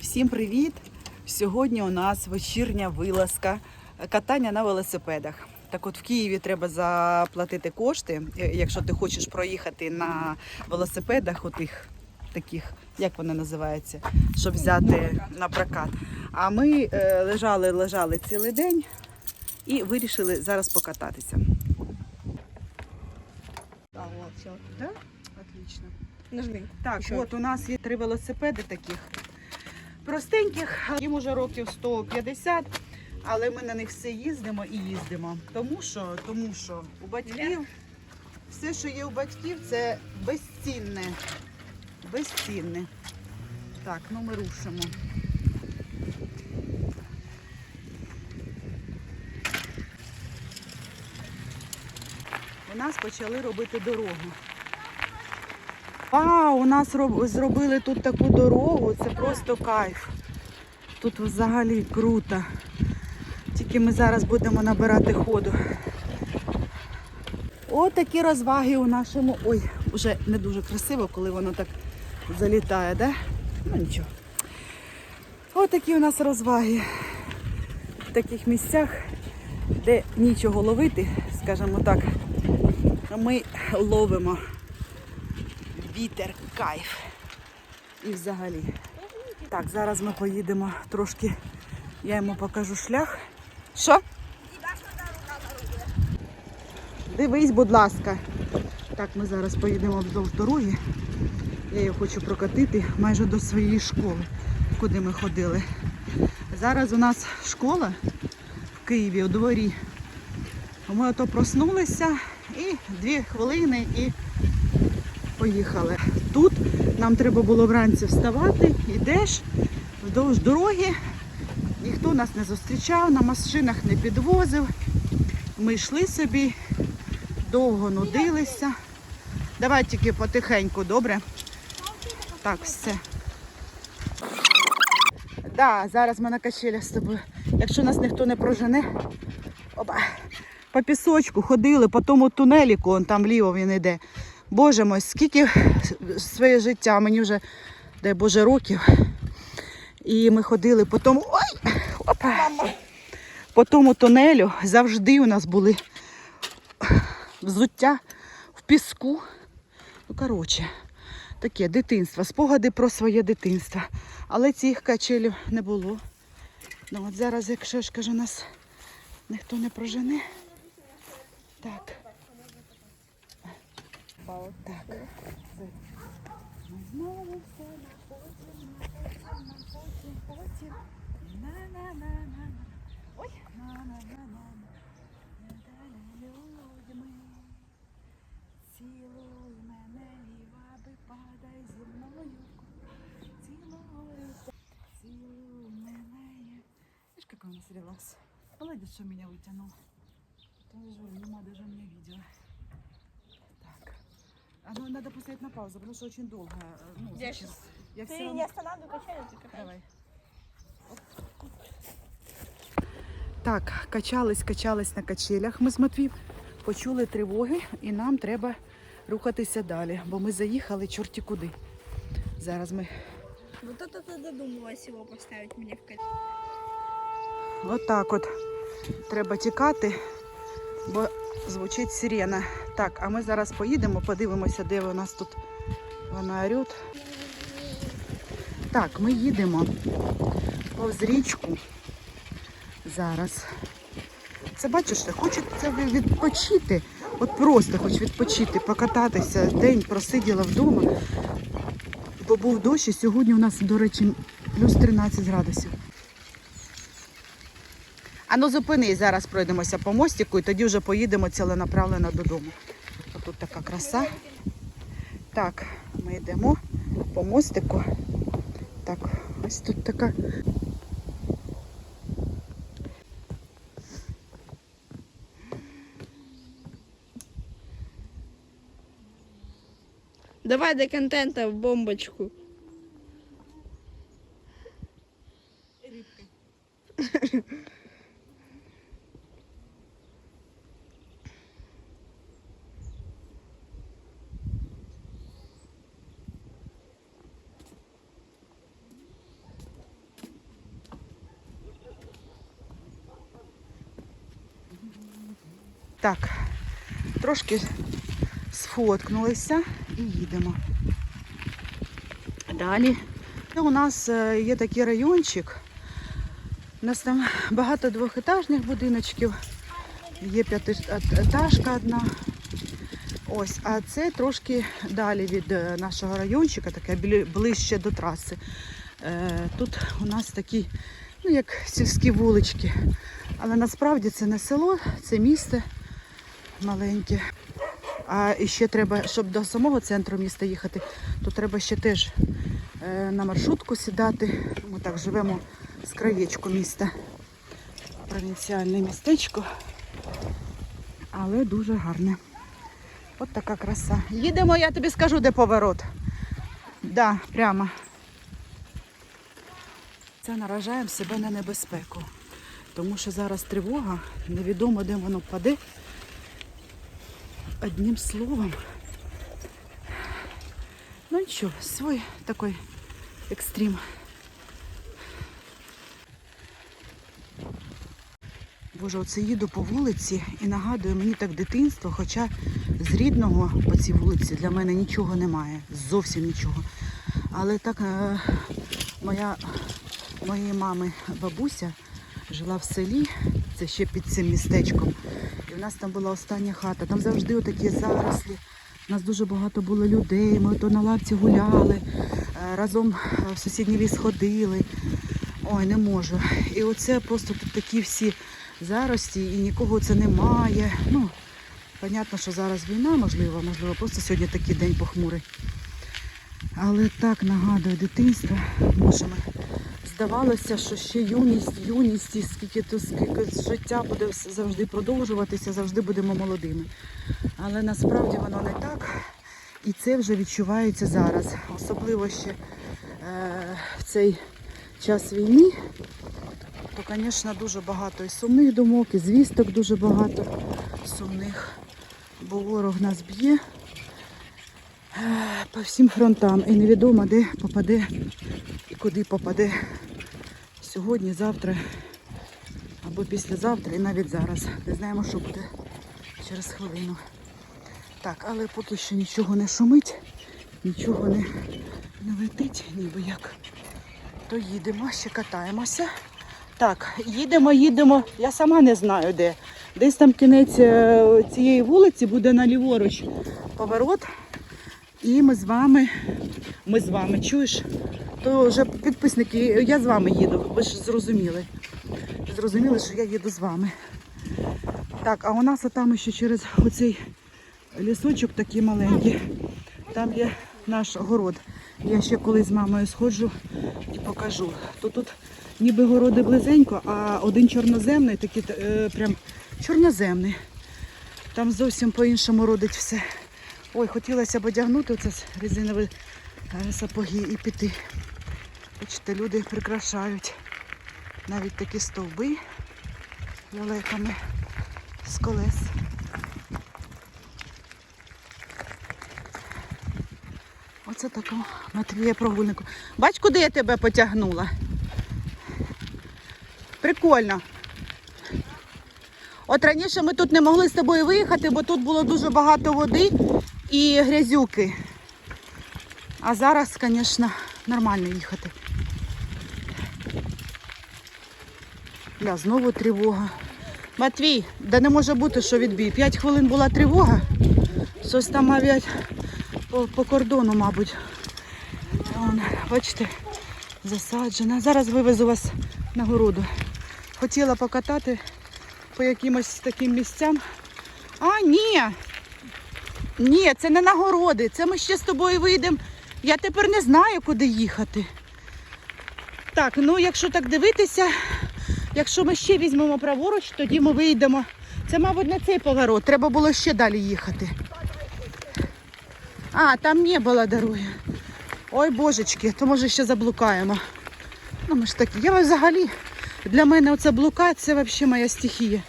Всім привіт! Сьогодні у нас вечірня вилазка катання на велосипедах. Так от в Києві треба заплатити кошти, е, якщо ти хочеш проїхати на велосипедах, отих таких, як вони називаються, щоб взяти на прокат. А ми е, лежали, лежали цілий день і вирішили зараз покататися. А, вот, все. Так? Отлично. Нажми. Так, Що? от у нас є три велосипеди таких простеньких, їм уже років 150, але ми на них все їздимо і їздимо. Тому що, тому що у батьків все, що є у батьків, це безцінне. Безцінне. Так, ну ми рушимо. У нас почали робити дорогу. Вау, у нас роб- зробили тут таку дорогу, це просто кайф. Тут взагалі круто. Тільки ми зараз будемо набирати ходу. От такі розваги у нашому. Ой, вже не дуже красиво, коли воно так залітає, да? Ну нічого. От такі у нас розваги в таких місцях, де нічого ловити, скажімо так, ми ловимо вітер, кайф. І взагалі. Так, зараз ми поїдемо трошки. Я йому покажу шлях. Що? Дивись, будь ласка. Так, ми зараз поїдемо вздовж дороги. Я її хочу прокатити майже до своєї школи, куди ми ходили. Зараз у нас школа в Києві у дворі. Ми ото проснулися і дві хвилини і поїхали. Тут нам треба було вранці вставати, йдеш вздовж дороги. Ніхто нас не зустрічав, на машинах не підвозив. Ми йшли собі, довго нудилися. Давай тільки потихеньку, добре? Так, все. Да, зараз ми на качелях з тобою. Якщо нас ніхто не прожене, опа, по пісочку ходили, по тому тунеліку, он там вліво він йде. Боже мой, скільки своє життя, мені вже, дай Боже, років. І ми ходили по тому. Ой! Опа! По тому тунелю завжди у нас були взуття в піску. Ну, коротше, таке дитинство, спогади про своє дитинство. Але цих качелів не було. Ну от зараз, якщо ж кажу, нас ніхто не прожене. Так. Так. Це Ми знову все на потім, на потім, на потім, потім. На-на-на-на-на. Ой, на-на-на-на. Людьми. Цілуй мене, і води падай зі мною. Цілуй, цілуй мене. Видишь, какой у нас релакс. Молодец, что меня вытянул. Тоже нема даже мне видео. Так. А ну надо поставить на паузу, потому что очень долго. э, Ну, Я зачем? щас- Я все Ты равно... не останавливай, качай, ты катай. Давай. Так, качались, качались на качелях ми з Матвієм. Почули тривоги і нам треба рухатися далі, бо ми заїхали чорті куди. Зараз ми Вот это ты додумалась его поставить мне в качай. отак от треба тікати, бо звучить сирена. Так, а ми зараз поїдемо, подивимося, де у нас тут вона орють. Так, ми їдемо повз річку. Зараз. Це бачиш, хочеться відпочити. От просто хоч відпочити, покататися. День просиділа вдома. Бо був дощ, і сьогодні у нас, до речі, плюс 13 градусів. А ну зупинись, зараз пройдемося по мостику і тоді вже поїдемо ціленаправленно додому. Тут така краса. Так, ми йдемо по мостику. Так, ось тут така. Давай до контента в бомбочку. Так, трошки сфоткнулися і їдемо. Далі у нас е, є такий райончик. У нас там багато двохетажних будиночків. Є п'ятиэтажка одна. Ось, а це трошки далі від е, нашого райончика, таке ближче до траси. Е, Тут у нас такі, ну як сільські вулички. Але насправді це не село, це місто маленьке. А ще треба, щоб до самого центру міста їхати, то треба ще теж е, на маршрутку сідати. Ми так живемо з краєчку міста. Провінціальне містечко. Але дуже гарне. От така краса. Їдемо, я тобі скажу, де поворот. Да, прямо. Це наражаємо себе на небезпеку. Тому що зараз тривога, невідомо, де воно впаде. Одним словом. Ну нічого, свій такий екстрім. Боже, оце їду по вулиці і нагадує мені так дитинство, хоча з рідного по цій вулиці для мене нічого немає, зовсім нічого. Але так е, моя, моєї мами бабуся жила в селі, це ще під цим містечком. І в нас там була остання хата. Там завжди отакі зарослі. У нас дуже багато було людей. Ми то на лавці гуляли, е, разом е, в сусідній ліс ходили. Ой, не можу. І оце просто тут такі всі зарості, і нікого це немає. Ну, понятно, що зараз війна, можливо, можливо, просто сьогодні такий день похмурий. Але так нагадує дитинство, Боже ми. Здавалося, що ще юність, юність, і скільки то скільки життя буде завжди продовжуватися, завжди будемо молодими. Але насправді воно не так. І це вже відчувається зараз. Особливо ще е, в цей час війни, то, звісно, дуже багато і сумних думок, і звісток дуже багато сумних. Бо ворог нас б'є е, по всім фронтам. І невідомо, де попаде і куди попаде сьогодні, завтра або післязавтра, і навіть зараз. Не знаємо, що буде через хвилину. Так, але поки що нічого не шумить, нічого не, не летить, ніби як. То їдемо, ще катаємося. Так, їдемо, їдемо. Я сама не знаю де. Десь там кінець е, цієї вулиці буде на ліворуч поворот. І ми з вами, ми з вами, чуєш? То вже підписники, я з вами їду, ви ж зрозуміли. Зрозуміли, що я їду з вами. Так, а у нас там ще через оцей лісочок такий маленький. Там є наш город. Я ще колись з мамою сходжу і покажу. То тут ніби городи близенько, а один чорноземний, такий е, прям чорноземний. Там зовсім по-іншому родить все. Ой, хотілося б одягнути оце резинові е, сапоги і піти. Бачите, люди прикрашають навіть такі стовби лелеками з колес. Оце така Матвія прогульнику. Бач, куди я тебе потягнула? Прикольно. От раніше ми тут не могли з тобою виїхати, бо тут було дуже багато води і грязюки. А зараз, звісно, нормально їхати. Бля, знову тривога. Матвій, да не може бути, що відбій. П'ять хвилин була тривога. Щось там авіать по, по кордону, мабуть. Вон, бачите, засаджена. Зараз вивезу вас на городу. Хотіла покатати по якимось таким місцям. А, ні. Ні, це не нагороди. Це ми ще з тобою вийдемо. Я тепер не знаю, куди їхати. Так, ну якщо так дивитися, якщо ми ще візьмемо праворуч, тоді ми вийдемо. Це, мабуть, не цей поворот. Треба було ще далі їхати. А, там не було дороги. Ой, божечки, то може ще заблукаємо. Ну, ми ж такі. Я взагалі, для мене оця блука, це взагалі моя стихія.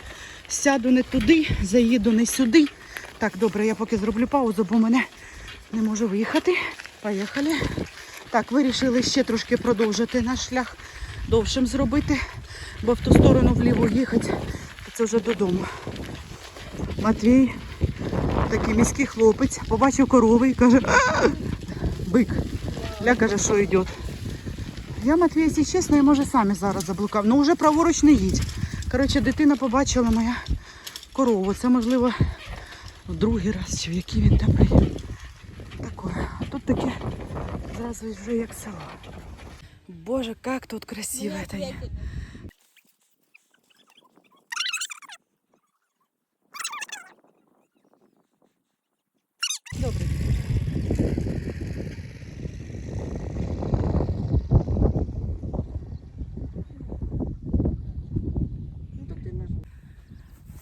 Сяду не туди, заїду не сюди. Так, добре, я поки зроблю паузу, бо мене не можу виїхати. Поїхали. Так, вирішили ще трошки продовжити наш шлях довшим зробити, бо в ту сторону вліво їхати, це вже додому. Матвій, такий міський хлопець, побачив корови і каже, бик. Ля каже, що йде. Я Матвій, якщо чесно, я може самі зараз заблукав. Ну вже праворуч не їдь. Коротше, дитина побачила моя корову. Це можливо другий раз, чи в який він там приїхав. Такое. Тут таке зразу вже як село. Боже, як тут красиво це є. Добре.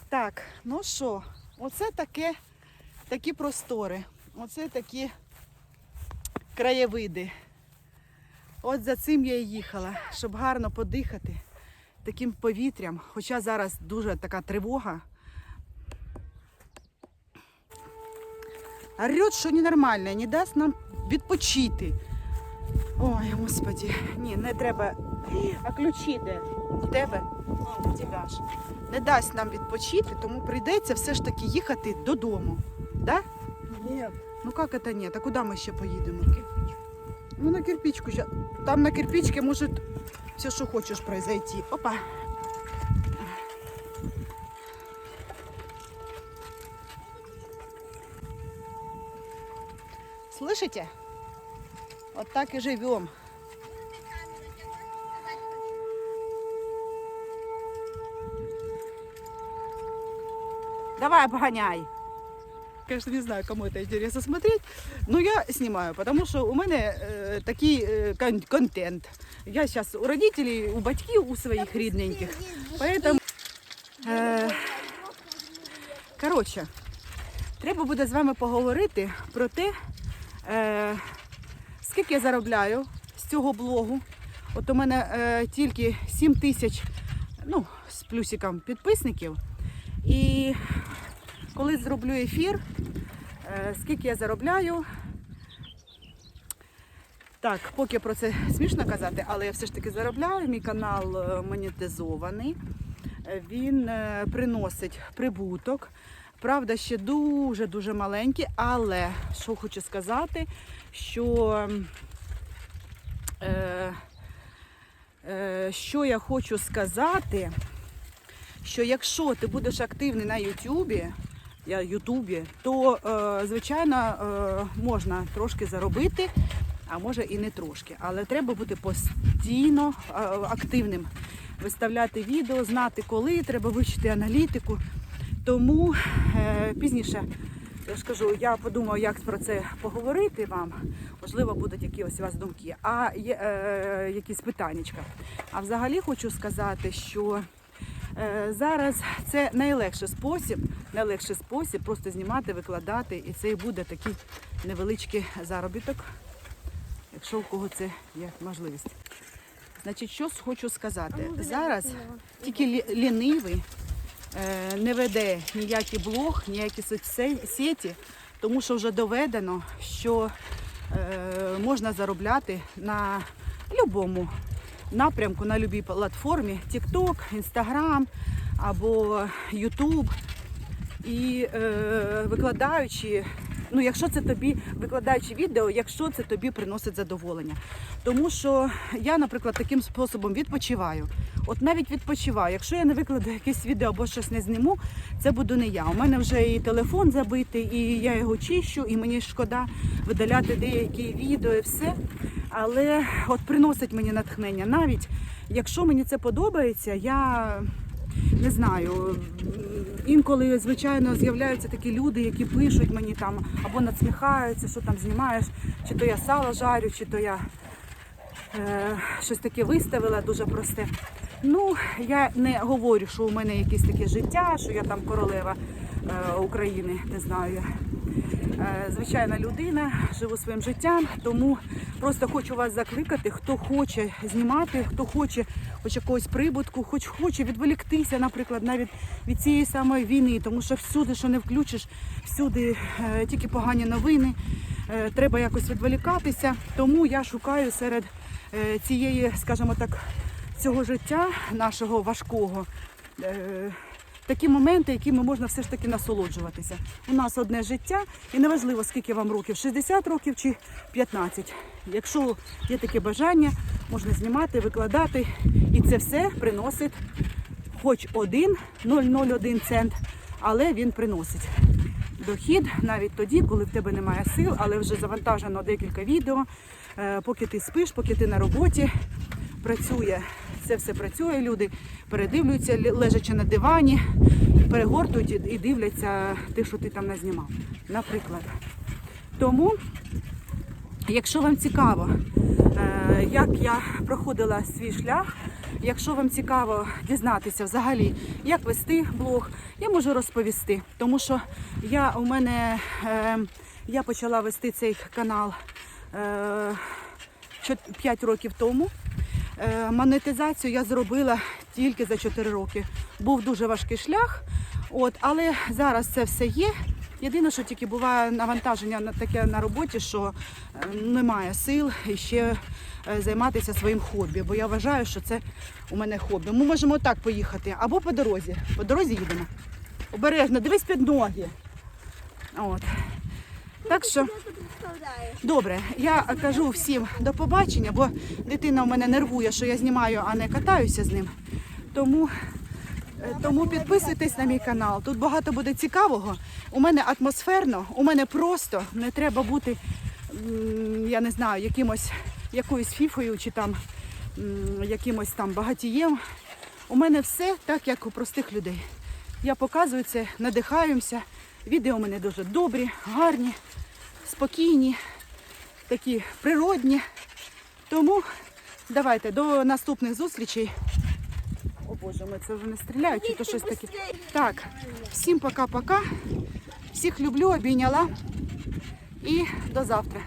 Так, ну що, оце таке, такі простори, оце такі краєвиди. От за цим я і їхала, щоб гарно подихати таким повітрям. Хоча зараз дуже така тривога. Орет, що ненормальне, не дасть нам відпочити. Ой, господі, ні, не треба. А ключі де? У тебе? У тебе ж. Не дасть нам відпочити, тому прийдеться все ж таки їхати додому. Да? Нет. Ну як це ні? А куди ми ще поїдемо? Ну на кирпичку. Там на кирпичке может все, что хочешь произойти. Опа. Слышите? Вот так и живем. Давай, обгоняй. Конечно, не знаю, кому это интересно смотреть, но я снимаю, потому что у мене е, такий е, кон- контент. Я сейчас у родителей, у батьків, у своїх рідненьких. Поэтому, е, коротше, треба буде з вами поговорити про те, е, скільки я заробляю з цього блогу. От у мене е, тільки 7 тисяч, ну, з плюсиком підписників. І коли зроблю ефір, е, скільки я заробляю. Так, поки про це смішно казати, але я все ж таки заробляю. Мій канал е, монетизований. Е, Він приносить прибуток. Правда, ще дуже-дуже маленький, але що хочу сказати, що, е, е, що я хочу сказати, що якщо ти будеш активний на Ютубі, я Ютубі, то е, звичайно е, можна трошки заробити, а може і не трошки. Але треба бути постійно е, активним, виставляти відео, знати коли, треба вивчити аналітику. Тому е, пізніше я ж я подумаю, як про це поговорити вам. Можливо, будуть якісь у вас думки, а є е, якісь питаннячка. А взагалі хочу сказати, що Е, Зараз це найлегший спосіб, найлегший спосіб просто знімати, викладати, і це і буде такий невеличкий заробіток, якщо у кого це є можливість. Значить, що хочу сказати? Зараз тільки лінивий е, не веде ніякий блог, ніякі соцсеті, тому що вже доведено, що е, можна заробляти на будь-якому напрямку, на будь-якій платформі TikTok, Instagram або YouTube. І е, викладаючи, ну якщо це тобі, викладаючи відео, якщо це тобі приносить задоволення. Тому що я, наприклад, таким способом відпочиваю. От навіть відпочиваю. Якщо я не викладу якесь відео або щось не зніму, це буду не я. У мене вже і телефон забитий, і я його чищу, і мені шкода видаляти деякі відео і все. Але от приносить мені натхнення. Навіть якщо мені це подобається, я не знаю. Інколи, звичайно, з'являються такі люди, які пишуть мені там або надсміхаються, що там знімаєш, чи то я сало жарю, чи то я е, щось таке виставила дуже просте. Ну, я не говорю, що у мене якесь таке життя, що я там королева е, України, не знаю я. Е, звичайна людина, живу своїм життям, тому просто хочу вас закликати, хто хоче знімати, хто хоче хоч якогось прибутку, хоч хоче відволіктися, наприклад, навіть від цієї самої війни, тому що всюди, що не включиш, всюди е, тільки погані новини. Е, треба якось відволікатися. Тому я шукаю серед цієї, скажімо так, цього життя нашого важкого. Такі моменти, якими можна все ж таки насолоджуватися. У нас одне життя, і неважливо, скільки вам років 60 років чи 15. Якщо є таке бажання, можна знімати, викладати, і це все приносить хоч один 0,01 цент, але він приносить дохід навіть тоді, коли в тебе немає сил, але вже завантажено декілька відео. Е, Поки ти спиш, поки ти на роботі, працює. Це все працює. Люди передивлюються, лежачи на дивані, перегортують і- дивляться те, що ти там назнімав. Наприклад. Тому Якщо вам цікаво, е, як я проходила свій шлях, якщо вам цікаво дізнатися взагалі, як вести блог, я можу розповісти. Тому що я у мене е, я почала вести цей канал е, 5 років тому. Е, Монетизацію я зробила тільки за 4 роки. Був дуже важкий шлях, от, але зараз це все є. Єдине, що тільки буває навантаження на таке на роботі, що е, немає сил і ще е, займатися своїм хобі. Бо я вважаю, що це у мене хобі. Ми можемо так поїхати або по дорозі. По дорозі їдемо. Обережно, дивись під ноги. От. Так що. Добре, я кажу всім до побачення, бо дитина у мене нервує, що я знімаю, а не катаюся з ним. Тому, е, тому підписуйтесь на мій канал. Тут багато буде цікавого. У мене атмосферно, у мене просто не треба бути, я не знаю, якимось якоюсь фіфою чи там якимось там багатієм. У мене все так, як у простих людей. Я показую це, надихаюся. Відео у мене дуже добрі, гарні, спокійні такі природні. Тому давайте до наступних зустрічей. О Боже, ми це вже не стріляють, чи то щось таке. Так, всім пока-пока. Всіх люблю, обійняла. І до завтра.